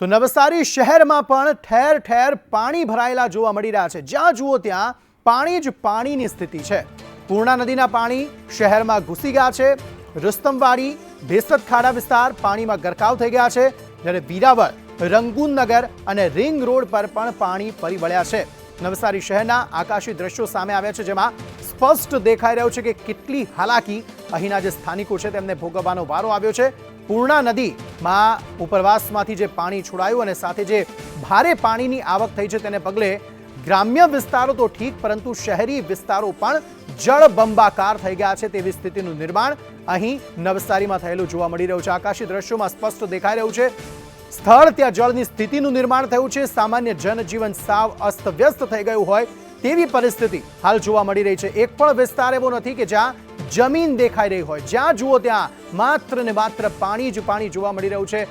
તો નવસારી શહેરમાં પણ ઠેર ઠેર પાણી ભરાયેલા જોવા મળી રહ્યા છે. જ્યાં જુઓ ત્યાં પાણી જ પાણીની સ્થિતિ છે. પૂર્ણા નદીના પાણી શહેરમાં ઘૂસી ગયા છે. રુસ્તમવાડી ભેસત ખાડા વિસ્તાર પાણીમાં ગરકાવ થઈ ગયા છે. જ્યારે વીરાવળ રંગૂનનગર અને રિંગ રોડ પર પણ પાણી ફરી વળ્યા છે. નવસારી શહેરના આકાશી દ્રશ્યો સામે આવ્યા છે, જેમાં સ્પષ્ટ દેખાઈ રહ્યું છે કે કેટલી હાલાકી અહીંના જે સ્થાનિકો છે તેમને ભોગવવાનો વારો આવ્યો છે. પૂર્ણા નદીમાં ઉપરવાસમાંથી જે પાણી છોડાયું અને સાથે જે ભારે પાણીની આવક થઈ છે તેને પગલે ગ્રામ્ય વિસ્તારો તો ઠીક, પરંતુ શહેરી વિસ્તારો પણ જળબંબાકાર થઈ ગયા છે તેવી સ્થિતિનું નિર્માણ અહીં નવસારીમાં થયેલું જોવા મળી રહ્યું છે. આકાશી દ્રશ્યોમાં સ્પષ્ટ દેખાઈ રહ્યું છે. સ્થળ ત્યાં જળની સ્થિતિનું નિર્માણ થયું છે. સામાન્ય જનજીવન સાવ અસ્તવ્યસ્ત થઈ ગયું હોય તેવી પરિસ્થિતિ હાલ જોવા મળી રહી છે. એક પણ વિસ્તાર એવો નથી કે જ્યાં જમીન દેખાઈ રહી હોય. જ્યાં જુઓ ત્યાં માત્ર ને માત્ર પાણી જ પાણી જોવા મળી રહ્યું છે.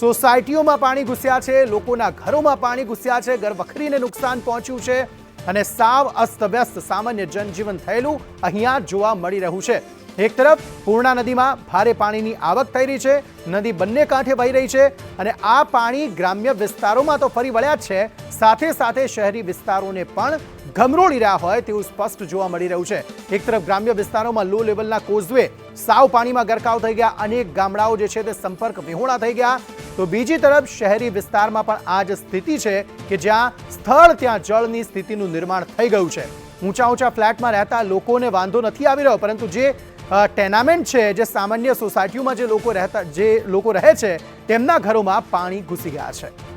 સોસાયટીઓમાં પાણી ઘૂસ્યા છે, લોકોના ઘરોમાં પાણી ઘૂસ્યા છે ઘર વખરીને નુકસાન પહોંચ્યું છે અને સાવ અસ્તવ્યસ્ત સામાન્ય જનજીવન થયેલું અહીંયા જોવા મળી રહ્યું છે. એક તરફ પૂર્ણા નદીમાં ભારે પાણીની આવક થઈ રહી છે, નદી બંને કાંઠે વહી રહી છે અને આ પાણી ગ્રામ્ય વિસ્તારોમાં તો ફરી વળ્યા જ છે. સાથે સાથે શહેરી વિસ્તારોને પણ ગમરોળી રહ્યા હોય તેવું સ્પષ્ટ જોવા મળી રહ્યું છે. એક તરફ ગ્રામ્ય વિસ્તારોમાં લો લેવલના કોઝવે સાવ પાણીમાં ગરકાવ થઈ ગયા, અનેક ગામડાઓ જે છે તે સંપર્ક વિહોણા થઈ ગયા. તો બીજી તરફ શહેરી વિસ્તારમાં પણ આ જ સ્થિતિ છે કે જ્યાં સ્થળ ત્યાં જળની સ્થિતિનું નિર્માણ થઈ ગયું છે. ઊંચા ઊંચા ફ્લેટમાં રહેતા લોકોને વાંધો નથી આવી રહ્યો, પરંતુ જે ટેનામેન્ટ છે જે સામાન્ય સોસાયટીઓમાં જે લોકો રહેતા જે લોકો રહે છે, તેમના ઘરોમાં પાણી ઘૂસી ગયા છે.